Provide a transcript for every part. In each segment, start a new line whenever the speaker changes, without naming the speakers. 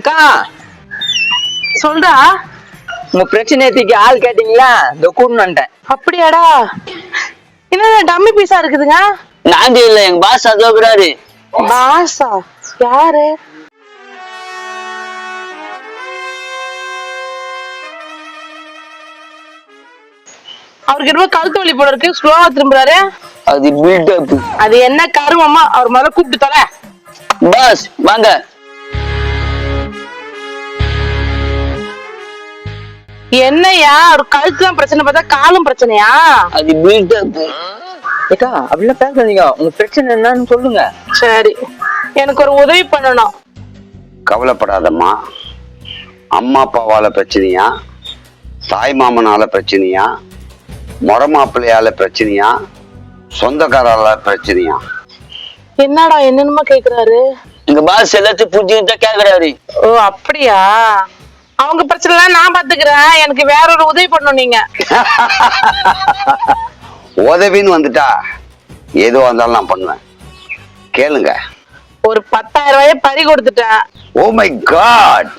அக்கா
சொல்றா.
உங்க பிரச்சனையத்துக்கு ஆள் கேட்டீங்களா? இந்த கூட்டு வந்துட்டேன்.
அப்படியாடா. என்ன டம்மி பீஸா இருக்குதுங்க?
நாங்க இல்ல எங்க பாஸ் அதோகிறாரு
பாசா யாரு? அவருக்கு என்னமோ கழுத்து வலி போல இருக்கு ஸ்லோவா திரும்புறாரு.
அது பில்டப்
அது என்ன கருமமா அவர் முதல்ல கூப்பிட்டு தொலை.
பாஸ் வாங்க.
என்னய்யா ஒரு கழுத்து தான் பிரச்சனை பார்த்தா காலும் பிரச்சனையா?
அது பில்டப்
அக்கா அப்படிலாம் பேசாதீங்க. உங்க பிரச்சனை என்னன்னு சொல்லுங்க.
சரி. எனக்கு ஒரு உதவி பண்ணணும்.
கவலைப்படாதம்மா. அம்மா அப்பாவால பிரச்சனையா? தாய் மாமனால பிரச்சனையா? முறை மாப்பிள்ளையால பிரச்சனையா? சொந்தக்காரால பிரச்சனையா?
என்னடா என்னென்னமோ கேக்குறாரு.
எங்க பாஸ் எல்லாத்தையும் புரிஞ்சுக்கிட்டு கேக்குறாரு.
ஓ அப்படியா? அவங்க பிரச்சனை எல்லாம் நான் பாத்துக்கிறேன். எனக்கு வேற ஒரு உதவி பண்ணணும் நீங்க.
உதவின்னு வந்துட்டா எதுவாக இருந்தாலும் நான் பண்ணுவேன். கேளுங்க.
ஒரு பத்தாயிரம் ரூபாய பறி கொடுத்துட்டேன்.
Oh my God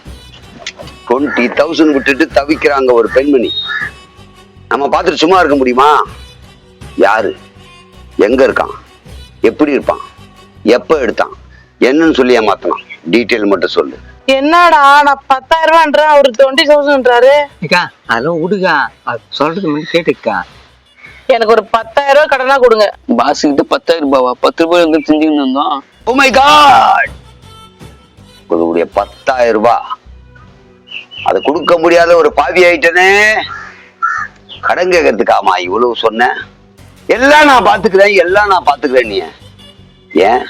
twenty thousand விட்டுட்டு தவிக்கிறாங்க ஒரு பெண்மணி. நம்ம பார்த்துட்டு சும்மா இருக்க முடியுமா? யாரு? எங்க இருக்கான்? எப்படி இருப்பான்? எப்ப எடுத்தான்? என்னன்னு சொல்லி ஏமாத்தலாம் டீட்டெயில் மட்டும் சொல்லு.
என்னடா நான் பத்தாயிரம் ரூபான்றேன் அவரு டுவெண்ட்டி தௌசண்ட்ன்றாரு
அக்கா அதெல்லாம் விடுக்கா. அது சொல்றது மட்டும் கேட்டுக்கா.
எனக்கு ஒரு பத்தாயிரம் ரூபாய் கடனா கொடுங்க.
பாஸ் கிட்ட பத்தாயிரம் ரூபாவா பத்து ரூபாய் எங்க செஞ்சுக்கிட்டு இருந்தோம்.
ஓ மை காட் உங்களுடைய பத்தாயிரம் ரூபாய் அதை கொடுக்க முடியாத ஒரு பாவி ஆயிட்டனே. கடன் கேட்கறதுக்காமா இவ்வளவு சொன்னேன். எல்லாம் நான் பாத்துக்கிறேன் எல்லாம் நான் பாத்துக்கிறேன் நீ. ஏன்?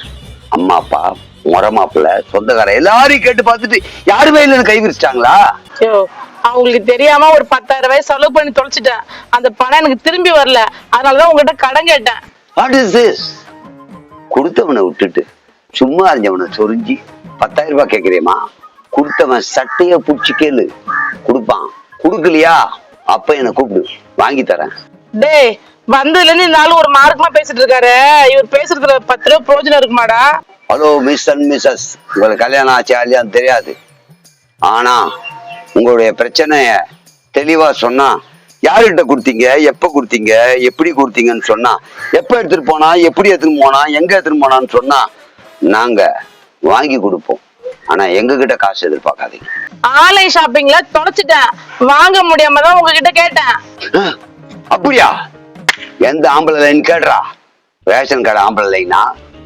அம்மா அப்பா முறை மாப்பிள்ள சொந்தக்காரன். எல்லாரையும் கேட்டு பார்த்துட்டு யாருமே இல்லைன்னு கை விரிச்சிட்டாங்களா?
ஐயோ அவங்களுக்கு தெரியாம ஒரு பத்தாயிரம் ரூபாய் செலவு பண்ணி தொலைச்சிட்டேன். அந்த பணம் எனக்கு திரும்பி வரல. அதனாலதான் உங்ககிட்ட கடன் கேட்டேன்.
வாட் இஸ் திஸ் கொடுத்தவனை விட்டுட்டு சும்மா அறிஞ்சவனை சொரிஞ்சு பத்தாயிரம் ரூபாய் கேட்கிறேமா கொடுத்தவன் சட்டைய புடிச்சு கேளு. கொடுப்பான். கொடுக்கலையா? அப்ப என்னை கூப்பிடு. வாங்கி தரேன்.
டேய் வந்ததுல இருந்து இந்த ஆளு ஒரு மார்க்கமா பேசிட்டு இருக்காரு. இவர் பேசுறதுல பத்து ரூபா பிரயோஜனம் இருக்குமாடா?
ஹலோ மிஸ் அண்ட் மிஸ்ஸஸ் உங்களுக்கு கல்யாணம் ஆச்சு இல்லையான்னு தெரியாது. ஆனா உங்களுடைய பிரச்சனைய தெளிவா சொன்னா யாருகிட்ட கொடுத்தீங்க? எப்ப கொடுத்தீங்க? எப்படி கொடுத்தீங்கன்னு சொன்னா எப்ப எடுத்துட்டு போனா? எப்படி எடுத்துட்டு போனா? எங்க எடுத்துட்டு போனான்னு சொன்னா நாங்க வாங்கி கொடுப்போம். ஆனா எங்க கிட்ட காசு எதிர்பார்க்காதீங்க.
ஆன்லைன் ஷாப்பிங்ல தொலைச்சிட்டேன். வாங்க முடியாம தான் உங்ககிட்ட கேட்டேன்.
அப்படியா? எந்த ஆம்பளை லைன் கேடுறா? ரேஷன் கடை ஆம்பளை லைனா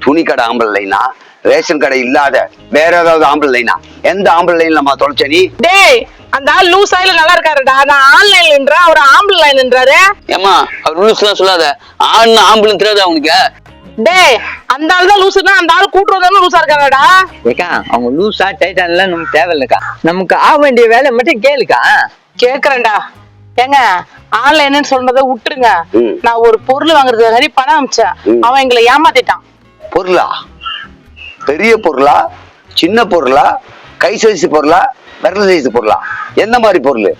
துணி கடை ஆம்பளை லைனா ரேஷன் கடை இல்லாத வேற ஏதாவது ஆம்பளை லைனா எந்த ஆம்பளை லைன்ல நம்ம தொலைச்ச நீ?
டேய் அந்த ஆள் லூஸ் ஆயில நல்லா இருக்காருடா. நான் ஆன்லைன்லன்றேன் அவர் ஆம்புல் லைன்ன்றாரு
ஏமா அவர் ரூல்ஸ் எல்லாம் சொல்லாத. ஆண் ஆம்புலன்ஸ் தெரியாது அவனுக்கு
டேய் அந்த ஆள் தான் லூசுனா அந்த ஆள் கூட்டுறதாலும் லூசா இருக்காருடா
ஏக்கா அவங்க லூசா டைட்டான்லாம் நமக்கு தேவையில்லைக்கா. நமக்கு ஆக வேண்டிய வேலை மட்டும் கேளுக்கா.
கேக்குறேன்டா. ஏங்க ஆன்லைன்னு சொல்றத விட்டுருங்க. நான் ஒரு பொருள் வாங்குறதுக்காக பணம் அமிச்சேன். அவன் எங்களை ஏமாத்திட்டான்.
பொருளா? பெரிய பொருளா? சின்ன பொருளா? கை சைஸ் பொருளா? விரல் சைஸ் பொருளா? எந்த மாதிரி பொருள்?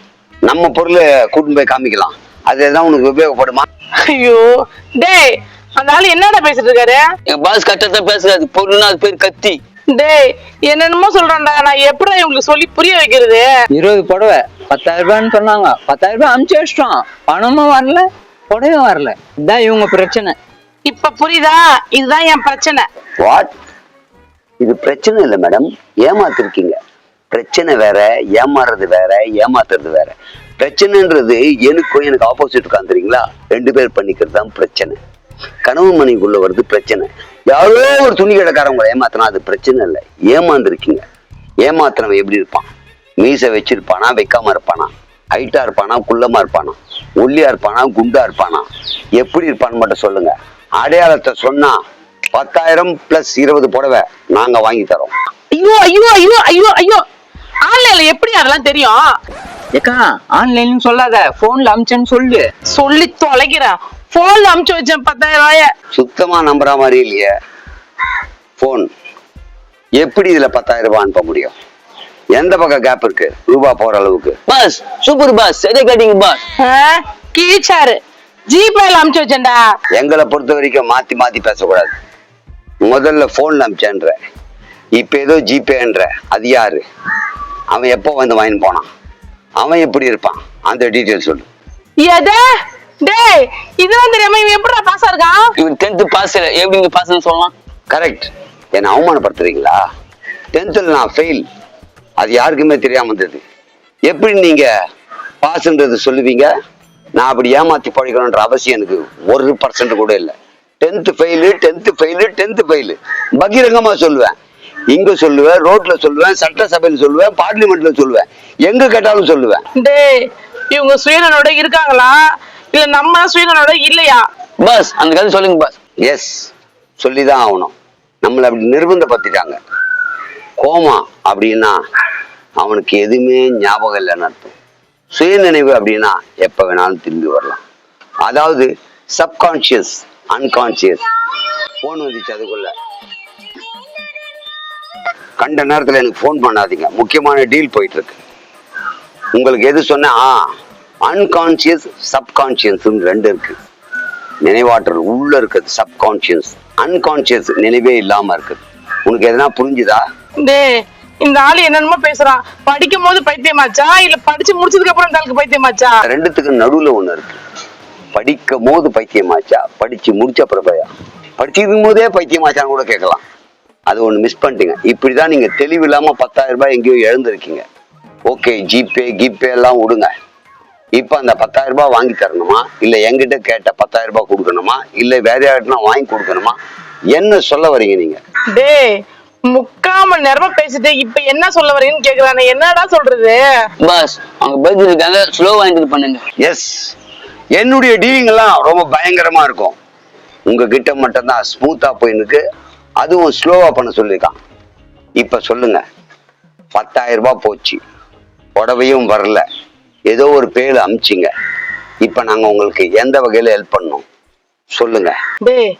நம்ம பொருள் கூட்டின்னு போய் காமிக்கலாம். அது எதாவது உனக்கு உபயோகப்படுமா?
ஐயோ டேய் அந்த ஆள் என்னடா பேசிட்டு இருக்காரு?
எங்க பாஸ் கட்டத்தை பேசுறாரு. பொருள்னா அது பேர் கத்தி.
டேய் என்னென்னமோ சொல்றான்டா. நான் எப்படி இவங்களுக்கு சொல்லி புரிய வைக்கிறது?
இருபது புடவை. பத்தாயிரம் ரூபான்னு சொன்னாங்க. பத்தாயிரம் ரூபாய் அமுச்சு வச்சிட்டோம். பணமும் வரல புடவையும் வரல. இதான் இவங்க பிரச்சனை.
இப்ப புரியுதா? இதுதான் என் பிரச்சனை.
வாட் இது பிரச்சனை இல்லை மேடம் ஏமாத்திருக்கீங்க. பிரச்சனை வேற ஏமாறுறது வேற ஏமாத்துறது வேற. பிரச்சனைன்றது எனக்கும் எனக்கு ஆப்போசிட் உட்காந்துறீங்களா ரெண்டு பேர் பண்ணிக்கிறது தான் பிரச்சனை. கனவு மனைக்குள்ள வருது பிரச்சனை. யாரோ ஒரு துணி கடைக்காரவங்களை ஏமாத்தினா அது பிரச்சனை இல்லை. ஏமாந்துருக்கீங்க. ஏமாத்துறவன் எப்படி இருப்பான்? மீசை வச்சிருப்பானா வைக்காம இருப்பானா? ஹைட்டா இருப்பானா குள்ளமா இருப்பானா? ஒல்லியா இருப்பானா குண்டா இருப்பானா? எப்படி இருப்பான்னு மட்டும் சொல்லுங்க. அடையாளத்தை சொன்னா பத்தாயிரம் பிளஸ் இருபது புடவை நாங்க வாங்கி தரோம்.
ஐயோ ஐயோ ஐயோ ஐயோ ஐயோ. ஆன்லைன்ல எப்படி அதெல்லாம் தெரியும்?
ஏக்கா ஆன்லைன் சொல்லாத. போன்ல அமிச்சேன்னு சொல்லு.
சொல்லி தொலைக்கிறேன் போன்ல அமுச்சு வச்சேன் பத்தாயிரம் ரூபாய.
சுத்தமா நம்புற மாதிரி இல்லையே. போன் எப்படி இதுல பத்தாயிரம் ரூபாய் அனுப்ப முடியும்? எந்த பக்கம் கேப் இருக்கு? ரூபா போற அளவுக்கு.
பாஸ் சூப்பர் பாஸ் சரியா கேட்டீங்க பாஸ்
கீழ்ச்சாரு ஜிபேல அமுச்சு வச்சேன்டா.
எங்களை பொறுத்த வரைக்கும் மாத்தி மாத்தி பேசக்கூடாது. முதல்ல போன்ல அமிச்சேன்ற. இப்ப ஏதோ ஜிபேன்ற அது யாரு? அவன் எப்போ வந்து வாங்கிட்டு போனான்? அவன் எப்படி இருப்பான்? அந்த டீட்டெயில் சொல்லு.
எது? டேய் தெரியாம இவன் எப்படிடா பாஸா இருக்கான்?
இவர் டென்த் பாஸ் எப்படி நீங்க பாஸ்ன்னு சொல்லலாம்?
கரெக்ட் என்னை அவமானப்படுத்துறீங்களா? டென்த்தில் நான் ஃபெயில் அது யாருக்குமே தெரியாம இருந்தது. எப்படி நீங்க பாஸ்ன்றது சொல்லுவீங்க? நான் அப்படி ஏமாத்தி படிக்கணுன்ற அவசியம் எனக்கு ஒரு பர்சன்ட் கூட இல்லை. Tenth fail tenth fail tenth fail பகிரங்கமா சொல்லுவேன். இங்க சொல்லுவேன் ரோட்ல சொல்லுவேன் சட்டசபையில் சொல்லுவேன் பார்லிமெண்ட்ல சொல்லுவேன். எங்க கேட்டாலும் சொல்லுவேன்.
டேய் இவங்க சுயநலோட இருக்காங்களா? இல்ல நம்ம சுயநலோட இல்லையா?
பாஸ் அந்த கதை சொல்லுங்க பாஸ்
எஸ் சொல்லிதான் ஆகணும். நம்மளை அப்படி நிர்பந்தப்படுத்திட்டாங்க. கோமா அப்படின்னா அவனுக்கு எதுவுமே ஞாபகம் இல்லைன்னு அர்த்தம். சுயநினைவு அப்படின்னா எப்ப வேணாலும் திரும்பி வரலாம். அதாவது சப்கான்ஷியஸ் அன்கான்ஷியஸ் ஃபோன் வந்துச்சு அதுக்குள்ள. கண்ட நேரத்தில் எனக்கு ஃபோன் பண்ணாதீங்க. முக்கியமான டீல் போயிட்டு இருக்கு உங்களுக்கு எது சொன்னா அன்கான்ஷியஸ் சப்கான்ஷியஸ் ரெண்டு இருக்கு. நினைவாற்றல் உள்ள இருக்குது. சப்கான்சியஸ் அன்கான்ஷியஸ் நினைவே இல்லாம இருக்குது. உனக்கு எதனா புரிஞ்சுதா?
இந்த ஆளு என்னென்னமோ பேசுறான். படிக்கும் போது பைத்தியமாச்சா? இல்ல படிச்சு முடிச்சதுக்கு அப்புறம் இந்த ஆளுக்கு பைத்தியமாச்சா?
ரெண்டுத்துக்கு நடுவுல ஒண்ணு இருக்கு. படிக்கும் போது பைத்தியமாச்சா? படிச்சு முடிச்ச அப்புறம் பயம் படிச்சிருக்கும் போதே பைத்தியமாச்சான்னு கூட கேட்கலாம். அது ஒண்ணு மிஸ் பண்ணிட்டீங்க. இப்படிதான் நீங்க தெளிவு இல்லாம பத்தாயிரம் ரூபாய் எங்கேயோ இழந்திருக்கீங்க ஓகே ஜிபே கிபே எல்லாம் விடுங்க. இப்ப அந்த பத்தாயிரம் ரூபாய் வாங்கி தரணுமா? இல்ல என்கிட்ட கேட்ட பத்தாயிரம் ரூபாய் கொடுக்கணுமா? இல்ல வேற யார்கிட்ட வாங்கி கொடுக்கணுமா? என்ன சொல்ல வரீங்க நீங்க?
டேய் முக்கால் மணி நேரமா பேசிட்டு இப்ப என்ன சொல்ல வரீங்கன்னு கேக்குறானே. என்னடா சொல்றது?
பாஸ் அவங்க பதில் இருக்காங்க ஸ்லோ வாங்கிட்டு பண்ணுங்க.
எஸ் என்னுடைய டீலிங் எல்லாம் ரொம்ப பயங்கரமா இருக்கும். உங்ககிட்ட மட்டும்தான் ஸ்மூத்தா போயிருக்கு அதுவும் ஸ்லோவா பண்ண சொல்லியிருக்கான். இப்ப சொல்லுங்க. பத்தாயிரம் ரூபாய் போச்சு. புடவையும் வரல. ஏதோ ஒரு பேரு அமிச்சிங்க. இப்ப நாங்க உங்களுக்கு எந்த வகையில ஹெல்ப் பண்ணோம் சொல்லுங்க.
டேய்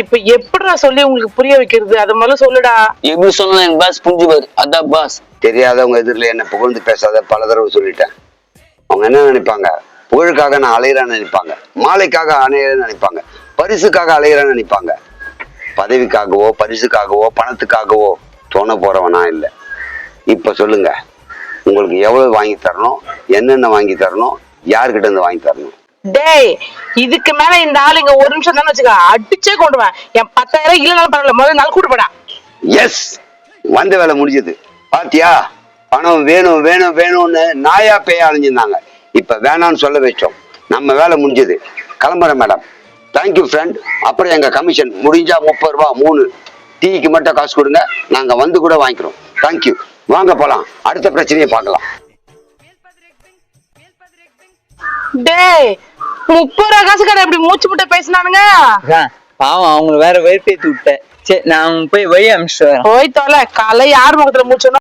இப்ப எப்படிடா சொல்லி உங்களுக்கு புரிய வைக்கிறது? அது முதல்ல சொல்லுடா.
எப்படி சொன்னா எனக்கு பாஸ் புரிஞ்சுப்பாரு அதான் பாஸ்
தெரியாதவங்க எதிரில் என்ன புகழ்ந்து பேசாத பல தடவை சொல்லிட்டேன். அவங்க என்ன நினைப்பாங்க? புகழுக்காக நான் அலையிறேன்னு நினைப்பாங்க. மாலைக்காக அலையிறேன்னு நினைப்பாங்க. பரிசுக்காக அலையிறேன்னு நினைப்பாங்க. பதவிக்காகவோ பரிசுக்காகவோ பணத்துக்காகவோ தோண போறவனா இல்லை. இப்ப சொல்லுங்க. உங்களுக்கு எவ்வளவு வாங்கி தரணும்? என்னென்ன வாங்கி தரணும்? யார்கிட்ட இருந்து வாங்கி தரணும்?
டேய் இதுக்கு மேல இந்த ஆள் இங்க ஒரு நிமிஷம் தானே வச்சுக்க அடிச்சே கொண்டுவேன் என் பத்தாயிரம் இல்லைனாலும் பரவாயில்ல முதல்ல நாள் கூட்டு
எஸ் வந்த வேலை முடிஞ்சது. பாத்தியா? பணம் வேணும் வேணும் வேணும்னு நாயா பேய அலைஞ்சிருந்தாங்க. இப்ப வேணாம்னு சொல்ல வச்சோம். நம்ம வேலை முடிஞ்சது. கிளம்புறேன் மேடம் தேங்க்யூ ஃப்ரெண்ட் அப்புறம் எங்க கமிஷன் முடிஞ்சா முப்பது ரூபா மூணு. டீக்கு மட்டும் காசு கொடுங்க. நாங்க வந்து கூட வாங்கிக்கிறோம். தேங்க்யூ வாங்க போலாம். அடுத்த பிரச்சனையை பார்க்கலாம்.
டேய் முப்பது ரூபா காசு கடை இப்படி மூச்சு முட்டை பேசினானுங்க.
பாவம் அவங்களை வேற வெறுப்பேத்தி விட்டேன். சரி நான் போய் வழி அனுப்பிச்சு வரேன்.
போய் தொலை காலை யார் முகத்துல மூச்சணும்